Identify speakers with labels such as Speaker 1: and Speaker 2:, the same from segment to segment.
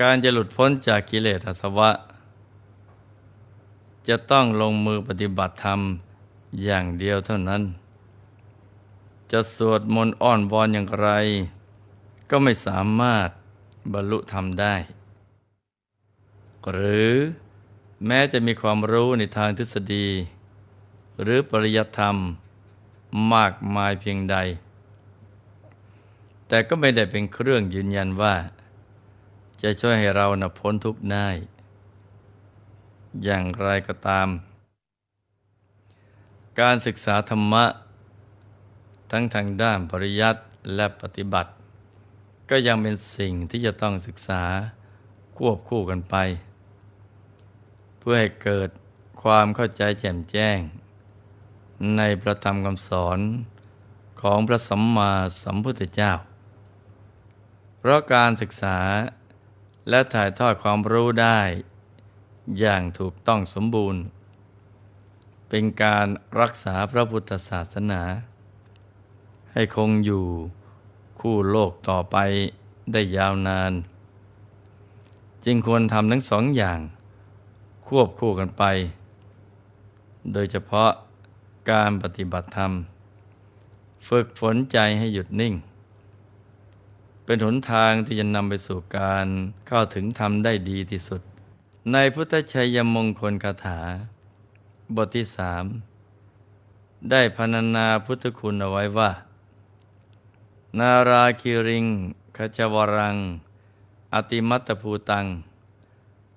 Speaker 1: การจะหลุดพ้นจากกิเลสอาสวะ จะต้องลงมือปฏิบัติธรรมอย่างเดียวเท่านั้น จะสวดมนต์อ้อนวอนอย่างไร ก็ไม่สามารถบรรลุธรรมได้ หรือแม้จะมีความรู้ในทางทฤษฎี หรือปริยัติธรรมมากมายเพียงใด แต่ก็ไม่ได้เป็นเครื่องยืนยันว่า จะช่วยให้เรานะพ้นทุกข์ได้ อย่างไรก็ตาม การศึกษาธรรมะ ทั้งทางด้านปริยัติและปฏิบัติ ก็ยังเป็นสิ่งที่จะต้องศึกษาควบคู่กันไป เพื่อให้เกิดความเข้าใจแจ่มแจ้ง ในพระธรรมคำสอนของพระสัมมาสัมพุทธเจ้า เพราะการศึกษา และถ่ายทอดความรู้ได้ อย่างถูกต้องสมบูรณ์ เป็นการรักษาพระพุทธศาสนา ให้คงอยู่คู่โลกต่อไปได้ยาวนาน จึงควรทำทั้งสองอย่าง ควบคู่กันไป โดยเฉพาะการปฏิบัติธรรม ฝึกฝนใจให้หยุดนิ่ง เป็นหนทางที่จะนำไปสู่การเข้าถึงธรรมได้ดีที่สุด ในพุทธชัยมงคลคาถา บทที่สามได้พรรณนาพุทธคุณเอาไว้ว่า นาราคิริงขจวรัง อติมัตตภูตัง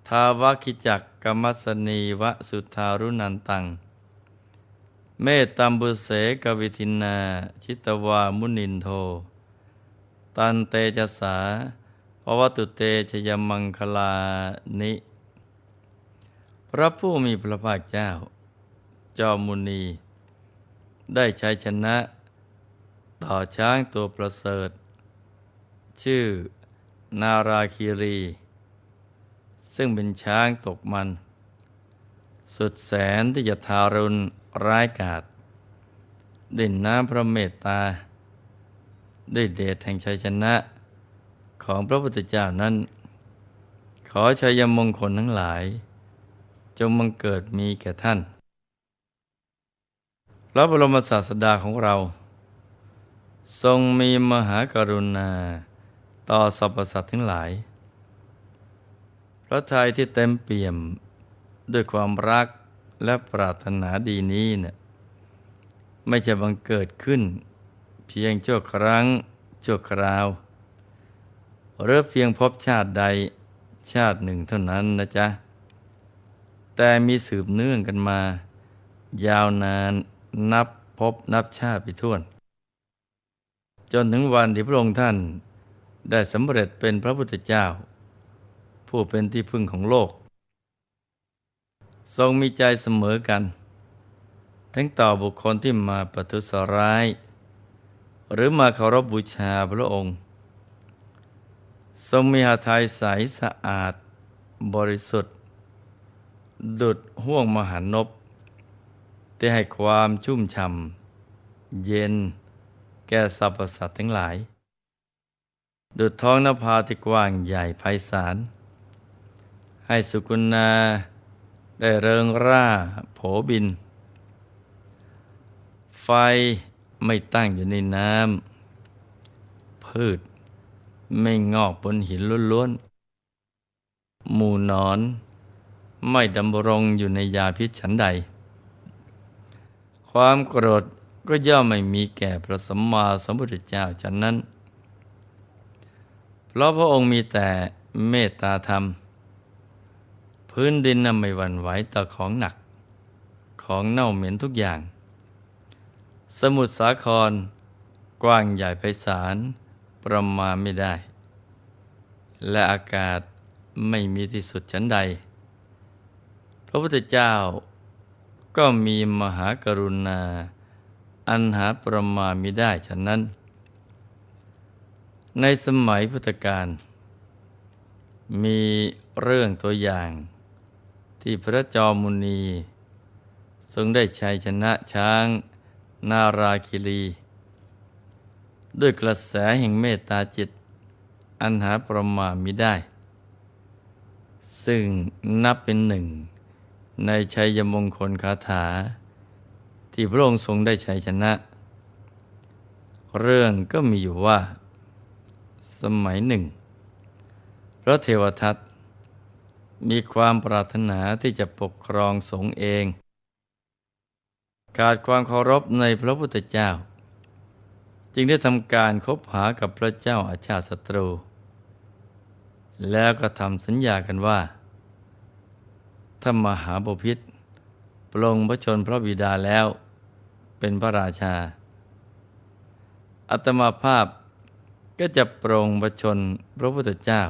Speaker 1: ทาวคิจักกมัสนีวสุทารุนันตัง เมตตัมบุเสกวิทินา ชิตวามุนินโท ตันเตจสาภวตุเตชยมังคลานิ พระผู้มีพระภาคเจ้า จอมมุนี ได้ใช้ชนะ ต่อช้างตัวประเสริฐ ชื่อนาราคีรี ซึ่งเป็นช้างตกมัน สุดแสนที่จะทารุณร้ายกาจดิ่นน้ำพระเมตตา ด้วยเดชแห่งชัยชนะ ของพระพุทธเจ้านั้น ขอชัยมงคลทั้งหลาย จงมังเกิดมีแก่ท่านพระบรมศาสดาของเรา ทรงมีมหากรุณาต่อสรรพสัตว์ทั้งหลาย พระทัยที่เต็มเปี่ยมด้วยความรักและปรารถนาดีนี้เนะ่ยไม่ใช่บังเกิดขึ้น เพียงชั่วครั้งชั่วคราว หรือเพียงพบชาติใดชาติหนึ่งเท่านั้นนะจ๊ะ แต่มีสืบเนื่องกันมา ยาวนานนับพบนับชาติไปท่วนจนถึงวันที่พระองค์ท่านได้สำเร็จเป็นพระพุทธเจ้า ผู้เป็นที่พึ่งของโลก ทรงมีใจเสมอกัน ทั้งต่อบุคคลที่มาประทุษร้าย หรือมาเคารพบบูชาพระองค์ ทรงมีหาทัยใสสะอาดบริสุทธิ์ ดุดห่วงมหานพที่ให้ความชุ่มช่ำเย็นแก่สรรพสัตว์ทั้งหลาย ดุดท้องนภาที่กว้างใหญ่ไพศาล ให้สุกุณาได้เริงร่าโผบิน ไฟ ไม่ตั้งอยู่ในน้ำพืช ไม่งอกบนหินล้วนๆหมู่นอน ไม่ดำรงอยู่ในยาพิษฉันใด ความโกรธก็ย่อมไม่มีแก่พระสัมมาสัมพุทธเจ้าฉันนั้น เพราะพระองค์มีแต่เมตตาธรรม พื้นดินน่ะไม่หวั่นไหวต่อของหนัก ของเน่าเหม็นทุกอย่าง สมุทรสาคร กว้างใหญ่ไพศาลประมาณไม่ได้ และอากาศไม่มีที่สุดชั้นใด พระพุทธเจ้าก็มีมหากรุณา อันหาประมาณมิได้ฉะนั้น ในสมัยพุทธกาลมีเรื่องตัวอย่าง ที่พระจอมุนี ทรงได้ชัยชนะช้าง นาราคิรี ด้วยกระแสแห่งเมตตาจิต อันหาประมาณมิได้ ซึ่งนับเป็นหนึ่ง ในชัยมงคลคาถา ที่พระองค์ทรงได้ชัยชนะ เรื่องก็มีอยู่ว่า สมัยหนึ่ง พระเทวทัตมีความปรารถนาที่จะปกครองสงฆ์เอง ขาดความเคารพในพระพุทธเจ้า จึงได้ทำการคบหากับพระเจ้าอาชาติศัตรู แล้วก็ทำสัญญากันว่าถ้ามหาบพิษปลงพระชนพระบิดาแล้วเป็นพระราชา อัตมาภาพก็จะปรงพระชนพระพุทธเจ้า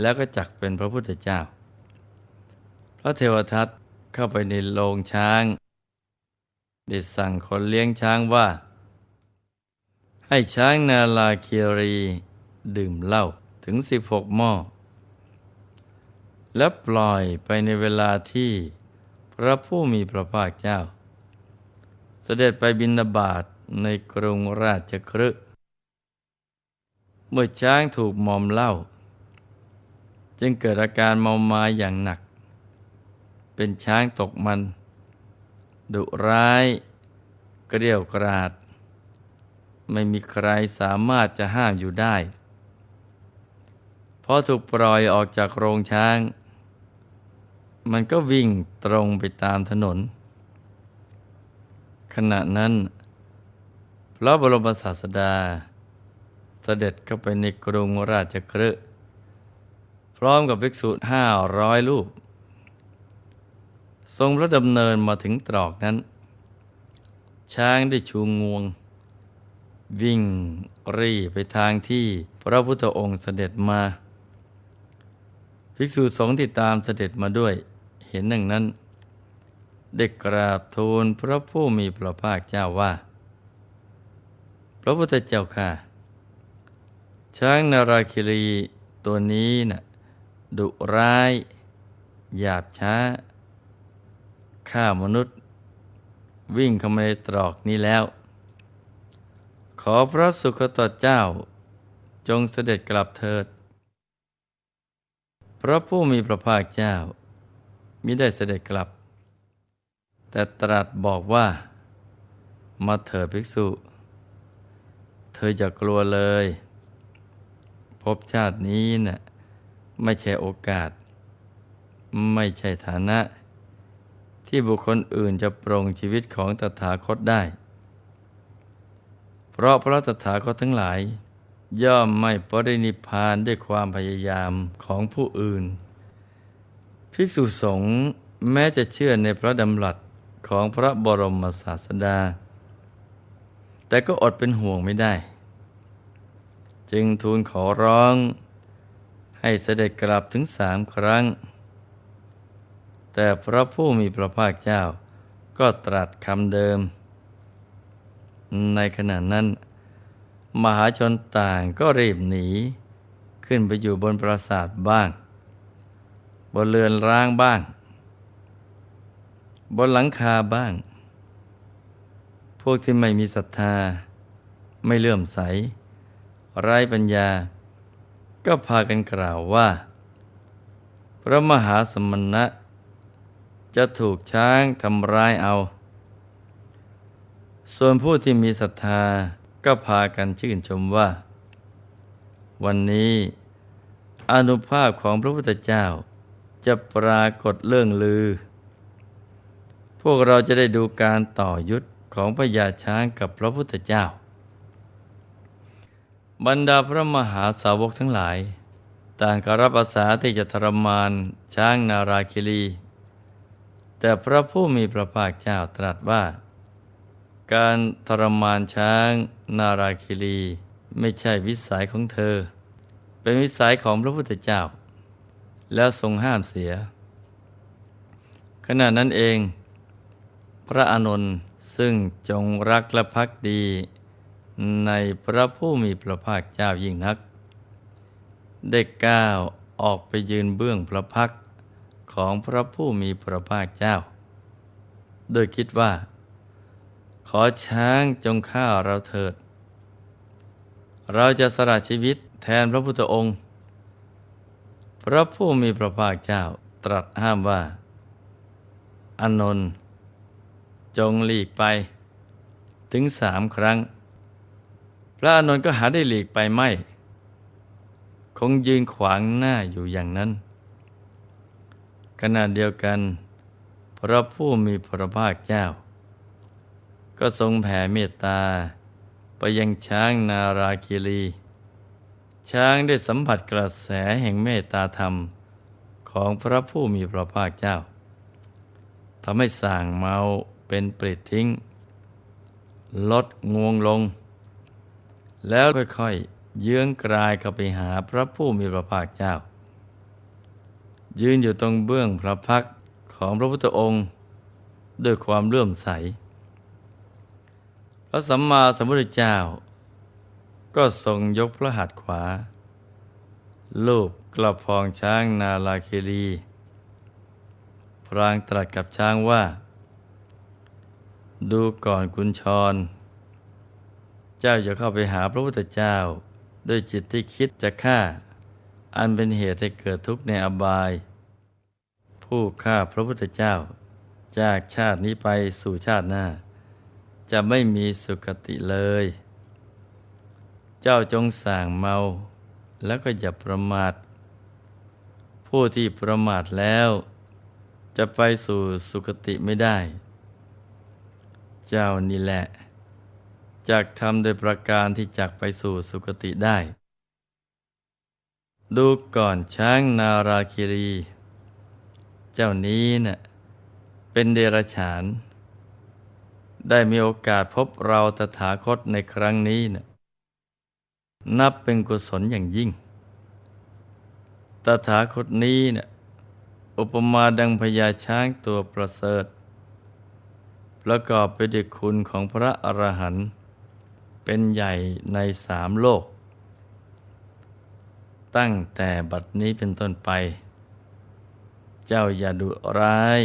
Speaker 1: แล้วก็จักเป็นพระพุทธเจ้า พระเทวทัตเข้าไปในโรงช้าง ได้สั่งคนเลี้ยงช้างว่า ให้ช้างนาลาเคียรีดื่มเหล้าถึง 16 หม้อ และปล่อยไปในเวลาที่พระผู้มีพระภาคเจ้า เสด็จไปบินาบาตในกรุงราชครึเมื่อช้างถูกมอมเหล้าจึงเกิดอาการเมามาอย่างหนัก เป็นช้างตกมัน ดุร้าย เกลียวกราด ไม่มีใครสามารถจะห้ามอยู่ได้พอถูกปล่อยออกจากโรงช้าง มันก็วิ่งตรงไปตามถนน ขณะนั้น พระบรมศาสดา เสด็จเข้าไปในกรุงราชคฤห์พร้อมกับภิกษุห้าร้อยรูป ทรงพระดำเนินมาถึงตรอกนั้น ช้างได้ชูงวง วิ่งรีไปทางที่พระพุทธองค์เสด็จมา ภิกษุสงฆ์ที่ตามเสด็จมาด้วย เห็นดังนั้น ได้กราบทูลพระผู้มีพระภาคเจ้าว่า พระพุทธเจ้าค่ะ ช้างนาราคิรีตัวนี้น่ะดุร้าย หยาบช้า ฆ่ามนุษย์ วิ่งเข้ามาในตรอกนี้แล้ว ขอพระสุคตเจ้า จงเสด็จกลับเถิด พระผู้มีพระภาคเจ้ามิได้เสด็จกลับ แต่ตรัสบอกว่า มาเถิดภิกษุ เธออย่ากลัวเลย พบชาตินี้นะ่ะไม่ใช่โอกาส ไม่ใช่ฐานะ ที่บุคคลอื่นจะปรงชีวิตของตถาคตได้ เพราะพระตถาคตทั้งหลาย ย่อมไม่ปรินิพานด้วยความพยายามของผู้อื่น ภิกษุสงฆ์แม้จะเชื่อในพระดำรัสของพระบรมศาสดา แต่ก็อดเป็นห่วงไม่ได้ จึงทูลขอร้อง ให้เสด็จกลับถึงสามครั้ง แต่พระผู้มีพระภาคเจ้า ก็ตรัสคำเดิม ในขณะนั้น มหาชนต่างก็รีบหนี ขึ้นไปอยู่บนปราสาทบ้าง บนเรือนร้างบ้าง บนหลังคาบ้าง พวกที่ไม่มีศรัทธา ไม่เลื่อมใส ไร้ปัญญา ก็พากันกล่าวว่า พระมหาสมณะ จะถูกช้างทำร้ายเอา ส่วนผู้ที่มีศรัทธาก็พากันชื่นชมว่า วันนี้อนุภาพของพระพุทธเจ้า จะปรากฏเรื่องลือ พวกเราจะได้ดูการต่อยุทธของพญาช้างกับพระพุทธเจ้า บรรดาพระมหาสาวกทั้งหลาย ต่างกรับอาสาที่จะทรมานช้างนาราคิรี แต่พระผู้มีพระภาคเจ้าตรัสว่า การทรมานช้างนาราคิรีไม่ใช่วิสัยของเธอ เป็นวิสัยของพระพุทธเจ้า แล้วทรงห้ามเสีย ขณะนั้นเอง พระอานนท์ซึ่งจงรักและพักดี ในพระผู้มีพระภาคเจ้ายิ่งนัก ได้ก้าวออกไปยืนเบื้องพระพัก ของพระผู้มีพระภาคเจ้า โดยคิดว่า ขอช้างจงฆ่าเราเถิด เราจะสละชีวิตแทนพระพุทธองค์พพระผู้มีพระภาคเจ้าตรัสห้ามว่าอานนท์จงหลีกไป ถึงสามครั้ง พระอานนท์ก็หาได้หลีกไปไม่ คงยืนขวางหน้าอยู่อย่างนั้น ขณะเดียวกัน พระผู้มีพระภาคเจ้า ก็ทรงแผ่เมตตา ไปยังช้างนาราคิรี ช้างได้สัมผัสกระแสแห่งเมตตาธรรมของพระผู้มีพระภาคเจ้าทำให้ส่างเมาเป็นปริดทิ้ง ลดงวงลง แล้วค่อยๆเยื้องกลายเข้าไปหาพระผู้มีพระภาคเจ้า ยืนอยู่ตรงเบื้องพระพักของพระพุทธองค์ด้วยความเลื่อมใส พระสัมมาสัมพุทธเจ้า ก็ทรงยกพระหัตถ์ขวา ลูบกระพองช้างนาลาเคิรีพรางตรัสกับช้างว่า ดูก่อนคุณชร เจ้าจะเข้าไปหาพระพุทธเจ้า ด้วยจิตที่คิดจะฆ่า อันเป็นเหตุให้เกิดทุกข์ในอบาย ผู้ฆ่าพระพุทธเจ้า จากชาตินี้ไปสู่ชาติหน้า จะไม่มีสุคติเลย เจ้าจงสั่งเมาแล้วก็อย่าประมาท ผู้ที่ประมาทแล้ว จะไปสู่สุคติไม่ได้ เจ้านี่แหละจากทำโดยประการที่จักไปสู่สุคติได้ ดูก่อนช้างนาราคิรี เจ้านี้นะ่ะเป็นเดรัจฉาน ได้มีโอกาสพบเราตถาคตในครั้งนี้นะ่ะนับเป็นกุศลอย่างยิ่ง ตถาคตนี้เนะี่ยอุปมาดังพญาช้างตัวประเสริฐ ประกอบไปด้วยคุณของพระอรหันต์เป็นใหญ่ในสามโลก ตั้งแต่บัดนี้เป็นต้นไป เจ้าอย่าดุร้าย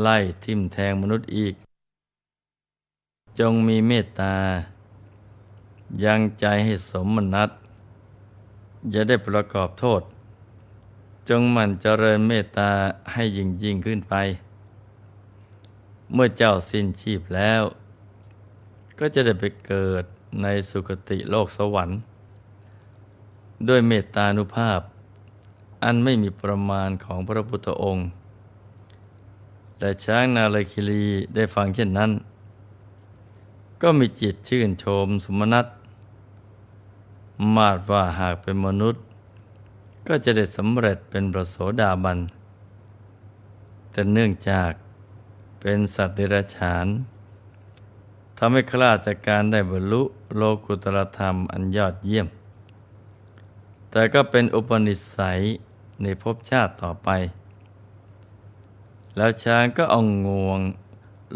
Speaker 1: ไล่ทิมแทงมนุษย์อีก จงมีเมตตา ยังใจให้สมนัตอย่าได้ประกอบโทษ จงหมั่นเจริญเมตตาให้ยิ่งยิ่งขึ้นไป เมื่อเจ้าสิ้นชีพแล้ว ก็จะได้ไปเกิดในสุคติโลกสวรรค์ ด้วยเมตตานุภาพ อันไม่มีประมาณของพระพุทธองค์แต่ช้างนาลคิรีได้ฟังเช่นนั้น ก็มีจิตชื่นชมสมนัตมาดว่าหากเป็นมนุษย์ ก็จะได้สำเร็จเป็นประโสดาบัน แต่เนื่องจากเป็นสัตว์เดรัจฉานทำให้คลาดจากการได้บรรลุโลกุตรธรรมอันยอดเยี่ยม แต่ก็เป็นอุปนิสัยในภพชาติต่อไป แล้วช้างก็เอางวง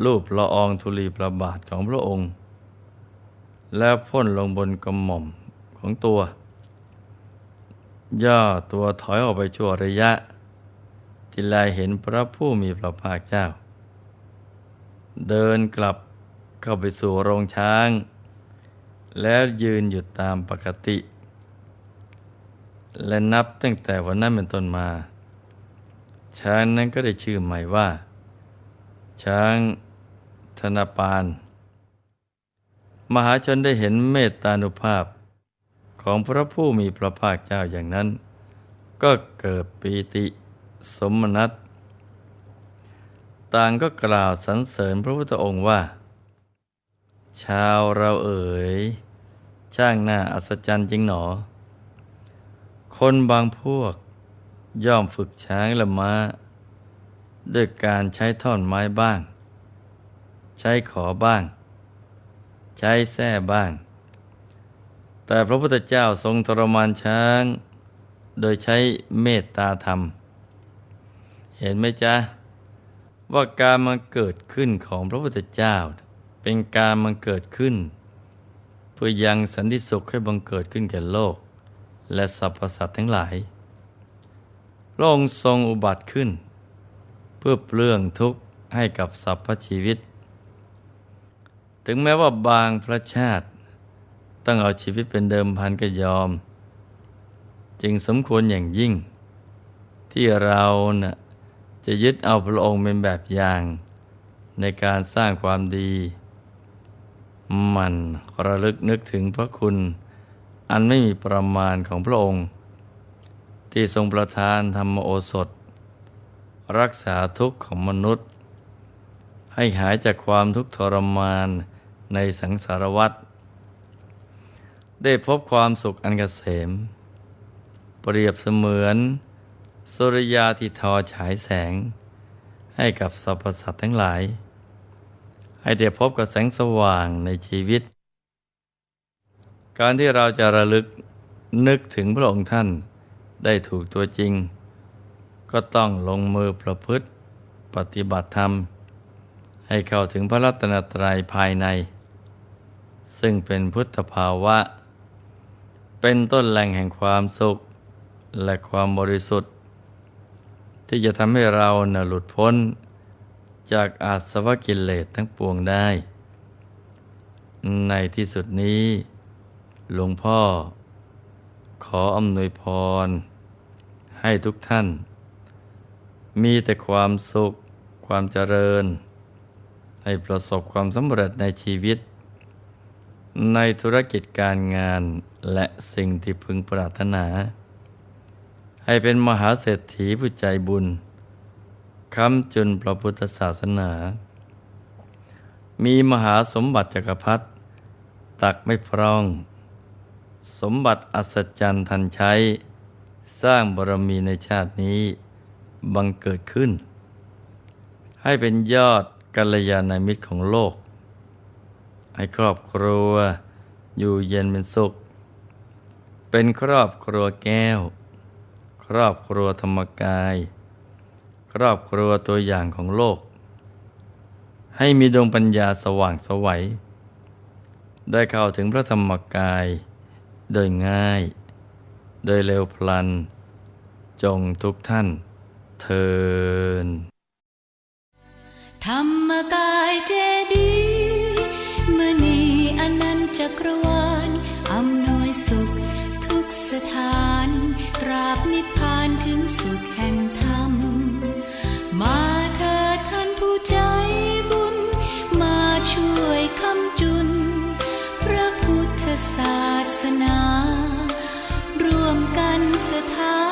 Speaker 1: รูปละอองธุลีประบาทของพระองค์ แล้วพ่นลงบนกระหม่อมของตัว ย่อตัวถอยออกไปชั่วระยะ ที่ลายเห็นพระผู้มีพระภาคเจ้า เดินกลับเข้าไปสู่โรงช้าง แล้วยืนอยู่ตามปกติ และนับตั้งแต่วันนั้นเป็นต้นมา ช้างนั้นก็ได้ชื่อใหม่ว่า ช้างธนปาน มหาชนได้เห็นเมตตานุภาพ ของพระผู้มีพระภาคเจ้าอย่างนั้น ก็เกิดปีติสมนัตต่างก็กล่าวสรรเสริญพระพุทธองค์ว่า ชาวเราเอ๋ย ช่างน้าอัศจรรย์จริงหนอ คนบางพวกย่อมฝึกช้างละมา้า ด้วยการใช้ท่อนไม้บ้าง ใช้ขอบ้าง ใช้แส้บ้าง แต่พระพุทธเจ้าทรงทรมานช้าง โดยใช้เมตตาธรรม เห็นไหมจ๊ะ ว่าการมาเกิดขึ้นของพระพุทธเจ้า เป็นการมาเกิดขึ้น เพื่อยังสันติสุขให้บังเกิดขึ้นแก่โลก และสรรพสัตว์ทั้งหลายพระองค์ทรงอุบัติขึ้น เพื่อเปลื้องทุกข์ให้กับสรรพชีวิต ถึงแม้ว่าบางพระชาติต้องเอาชีวิตเป็นเดิมพันก็ยอม จึงสมควรอย่างยิ่ง ที่เราน่ะจะยึดเอาพระองค์เป็นแบบอย่าง ในการสร้างความดี มันระลึกนึกถึงพระคุณ อันไม่มีประมาณของพระองค์ ที่ทรงประทานธรรมโอสถ รักษาทุกข์ของมนุษย์ ให้หายจากความทุกข์ทรมานในสังสารวัฏได้พบความสุขอันกเกษม เปรียบเสมือน สุริยาที่ทอฉายแสง ให้กับสรรพสัตว์ทั้งหลาย ให้ได้พบกับแสงสว่างในชีวิต การที่เราจะระลึกนึกถึงพระองค์ท่านได้ถูกตัวจริง ก็ต้องลงมือประพฤติปฏิบัติธรรม ให้เข้าถึงพระรัตนตรัยภายใน ซึ่งเป็นพุทธภาวะ เป็นต้นแหล่งแห่งความสุขและความบริสุทธิ์ ที่จะทำให้เราเนหลุดพ้น จากอาสวะกิเลสทั้งปวงได้ ในที่สุดนี้ หลวงพ่อ ขออำนวยพร ให้ทุกท่าน มีแต่ความสุข ความเจริญ ให้ประสบความสำเร็จในชีวิต ในธุรกิจการงานและสิ่งที่พึงปรารถนา ให้เป็นมหาเศรษฐีผู้ใจบุญค้ำจุนพระพุทธศาสนา มีมหาสมบัติจักรพรรดิตักไม่พร่อง สมบัติอัศจรรย์ทันใช้ สร้างบารมีในชาตินี้ บังเกิดขึ้น ให้เป็นยอดกัลยาณมิตรของโลก ให้ครอบครัวอยู่เย็นเป็นสุข เป็นครอบครัวแก้ว ครอบครัวธรรมกาย ครอบครัวตัวอย่างของโลก ให้มีดวงปัญญาสว่างสวัยได้เข้าถึงพระธรรมกาย โดยง่าย โดยเร็วพลัน จงทุกท่านเทิน
Speaker 2: ธรรมกายเจดีมณีอนันจักรวาลอำนวยสุขทุกสถานตราบนิพพานถึงสุขแห่งธรรม มาเถิดท่านผู้ใจ 他